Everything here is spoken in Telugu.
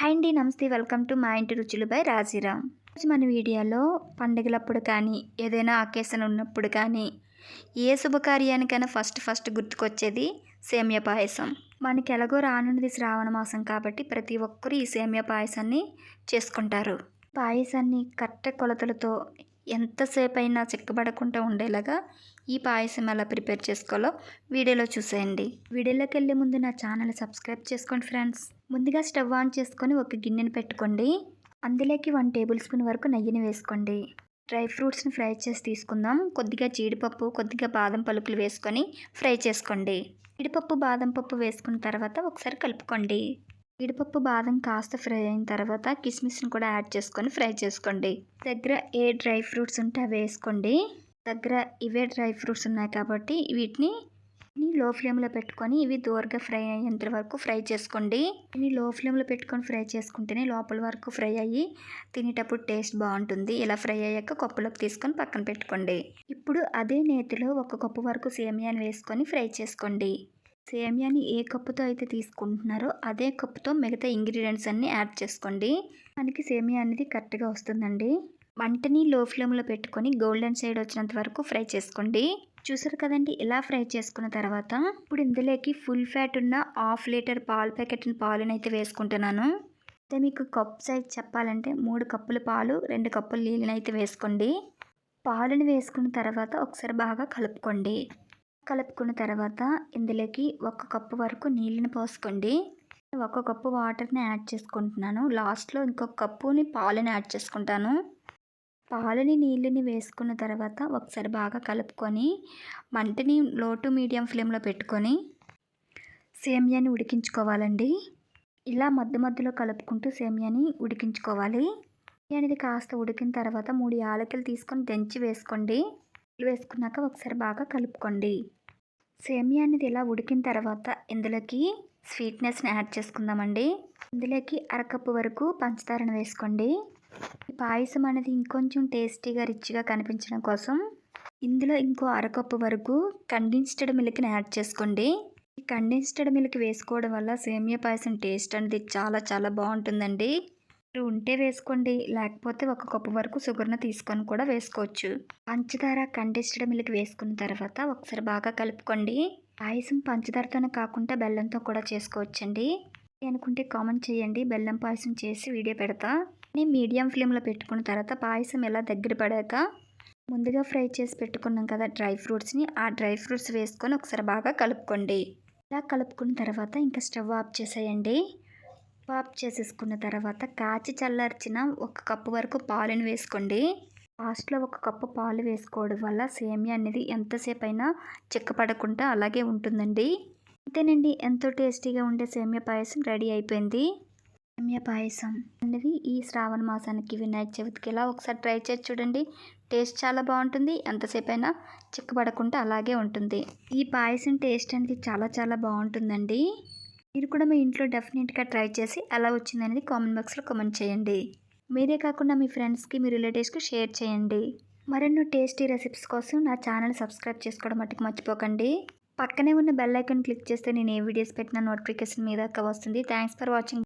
హాయ్ అండి నమస్తే. వెల్కమ్ టు మా ఇంటి రుచులు బై రాజీరామ్. మన వీడియోలో పండుగలప్పుడు కానీ ఏదైనా అకేషన్ ఉన్నప్పుడు కానీ ఏ శుభకార్యానికైనా ఫస్ట్ ఫస్ట్ గుర్తుకొచ్చేది సేమియా పాయసం. మనకి ఎలాగో రానున్నది శ్రావణ మాసం కాబట్టి ప్రతి ఒక్కరూ ఈ సేమియా పాయసాన్ని చేసుకుంటారు. పాయసాన్ని కట్ట కొలతలతో ఎంతసేపు అయినా చిక్కబడకుండా ఉండేలాగా ఈ పాయసం ఎలా ప్రిపేర్ చేసుకోవాలో వీడియోలో చూసేయండి. వీడియోలోకి వెళ్ళే ముందు నా ఛానల్ సబ్స్క్రైబ్ చేసుకోండి ఫ్రెండ్స్. ముందుగా స్టవ్ ఆన్ చేసుకొని ఒక గిన్నెని పెట్టుకోండి. అందులోకి వన్ టేబుల్ స్పూన్ వరకు నెయ్యిని వేసుకోండి. డ్రై ఫ్రూట్స్ని ఫ్రై చేసి తీసుకుందాం. కొద్దిగా జీడిపప్పు కొద్దిగా బాదం పలుకులు వేసుకొని ఫ్రై చేసుకోండి. జీడిపప్పు బాదం పప్పు వేసుకున్న తర్వాత ఒకసారి కలుపుకోండి. జీడిపప్పు బాదం కాస్త ఫ్రై అయిన తర్వాత కిస్మిస్ని కూడా యాడ్ చేసుకొని ఫ్రై చేసుకోండి. దగ్గర ఏ డ్రై ఫ్రూట్స్ ఉంటే అవి వేసుకోండి. దగ్గర ఇవే డ్రై ఫ్రూట్స్ ఉన్నాయి కాబట్టి వీటిని లో ఫ్లేమ్లో పెట్టుకొని ఇవి దూరగా ఫ్రై అయ్యేంత వరకు ఫ్రై చేసుకోండి. ఇవి లో ఫ్లేమ్లో పెట్టుకొని ఫ్రై చేసుకుంటేనే లోపల వరకు ఫ్రై అయ్యి తినేటప్పుడు టేస్ట్ బాగుంటుంది. ఇలా ఫ్రై అయ్యాక కప్పులోకి తీసుకొని పక్కన పెట్టుకోండి. ఇప్పుడు అదే నేతిలో ఒక కప్పు వరకు సేమియాని వేసుకొని ఫ్రై చేసుకోండి. సేమియాని ఏ కప్పుతో అయితే తీసుకుంటున్నారో అదే కప్పుతో మిగతా ఇంగ్రీడియంట్స్ అన్నీ యాడ్ చేసుకోండి. మనకి సేమియా అనేది కరెక్ట్గా వస్తుందండి. మంటని లో ఫ్లేమ్లో పెట్టుకొని గోల్డెన్ సైడ్ వచ్చినంత వరకు ఫ్రై చేసుకోండి. చూసారు కదండి ఇలా ఫ్రై చేసుకున్న తర్వాత ఇప్పుడు ఇందులోకి ఫుల్ ఫ్యాట్ ఉన్న హాఫ్ లీటర్ పాలు ప్యాకెట్ పాలుని అయితే వేసుకుంటున్నాను. అయితే మీకు కప్ సైజ్ చెప్పాలంటే మూడు కప్పుల పాలు రెండు కప్పుల నీళ్ళని అయితే వేసుకోండి. పాలను వేసుకున్న తర్వాత ఒకసారి బాగా కలుపుకోండి. కలుపుకున్న తర్వాత ఇందులోకి ఒక కప్పు వరకు నీళ్ళని పోసుకోండి. ఒక కప్పు వాటర్ని యాడ్ చేసుకుంటున్నాను. లాస్ట్లో ఇంకొక కప్పుని పాలని యాడ్ చేసుకుంటాను. పాలని నీళ్ళని వేసుకున్న తర్వాత ఒకసారి బాగా కలుపుకొని మంటని లో టు మీడియం ఫ్లేమ్లో పెట్టుకొని సేమియాని ఉడికించుకోవాలండి. ఇలా మధ్య మధ్యలో కలుపుకుంటూ సేమియాని ఉడికించుకోవాలి. అనేది కాస్త ఉడికిన తర్వాత మూడు యాలకులు తీసుకొని దంచి వేసుకోండి. వేసుకున్నాక ఒకసారి బాగా కలుపుకోండి. సేమియా అనేది ఇలా ఉడికిన తర్వాత ఇందులోకి స్వీట్నెస్ని యాడ్ చేసుకుందామండి. ఇందులోకి అరకప్పు వరకు పంచదారను వేసుకోండి. ఈ పాయసం అనేది ఇంకొంచెం టేస్టీగా రిచ్గా కనిపించడం కోసం ఇందులో ఇంకో అరకప్పు వరకు కండెన్స్డ్ మిల్క్ని యాడ్ చేసుకోండి. ఈ కండెన్స్డ్ మిల్క్ వేసుకోవడం వల్ల సేమియా పాయసం టేస్ట్ అనేది చాలా చాలా బాగుంటుందండి. ఉంటే వేసుకోండి. లేకపోతే ఒక కప్పు వరకు షుగర్ను తీసుకొని కూడా వేసుకోవచ్చు. పంచదార కండెస్టెడ్ మిల్క్ వేసుకున్న తర్వాత ఒకసారి బాగా కలుపుకోండి. పాయసం పంచదారతోనే కాకుండా బెల్లంతో కూడా చేసుకోవచ్చండి. అనుకుంటే కామెంట్ చేయండి. బెల్లం పాయసం చేసి వీడియో పెడతా. నేను మీడియం ఫ్లేమ్లో పెట్టుకున్న తర్వాత పాయసం ఎలా దగ్గర పడాక ముందుగా ఫ్రై చేసి పెట్టుకున్నాం కదా డ్రై ఫ్రూట్స్ని ఆ డ్రై ఫ్రూట్స్ వేసుకొని ఒకసారి బాగా కలుపుకోండి. ఇలా కలుపుకున్న తర్వాత ఇంకా స్టవ్ ఆఫ్ చేసేయండి. పాప్ చేసేసుకున్న తర్వాత కాచి చల్లార్చిన ఒక కప్పు వరకు పాలను వేసుకోండి. లాస్ట్లో ఒక కప్పు పాలు వేసుకోవడం వల్ల సేమియా అనేది ఎంతసేపు అయినా చిక్కపడకుండా అలాగే ఉంటుందండి. అంతేనండి ఎంతో టేస్టీగా ఉండే సేమియా పాయసం రెడీ అయిపోయింది. సేమియా పాయసం అనేది ఈ శ్రావణ మాసానికి వినాయక చవితికి ఇలా ఒకసారి ట్రై చేసి చూడండి. టేస్ట్ చాలా బాగుంటుంది ఎంతసేపు అయినా చిక్కబడకుండా అలాగే ఉంటుంది. ఈ పాయసం టేస్ట్ అనేది చాలా చాలా బాగుంటుందండి. మీరు కూడా మీ ఇంట్లో డెఫినెట్గా ట్రై చేసి ఎలా వచ్చిందనేది కామెంట్ బాక్స్లో కామెంట్ చేయండి. మీరే కాకుండా మీ ఫ్రెండ్స్కి మీ రిలేటివ్స్కి షేర్ చేయండి. మరెన్నో టేస్టీ రెసిపీస్ కోసం నా ఛానల్ సబ్స్క్రైబ్ చేసుకోవడం మట్టుకు మర్చిపోకండి. పక్కనే ఉన్న బెల్ ఐకాన్ క్లిక్ చేస్తే నేను ఏ వీడియోస్ పెట్టిన నోటిఫికేషన్ మీ దాకా వస్తుంది. Thanks for watching.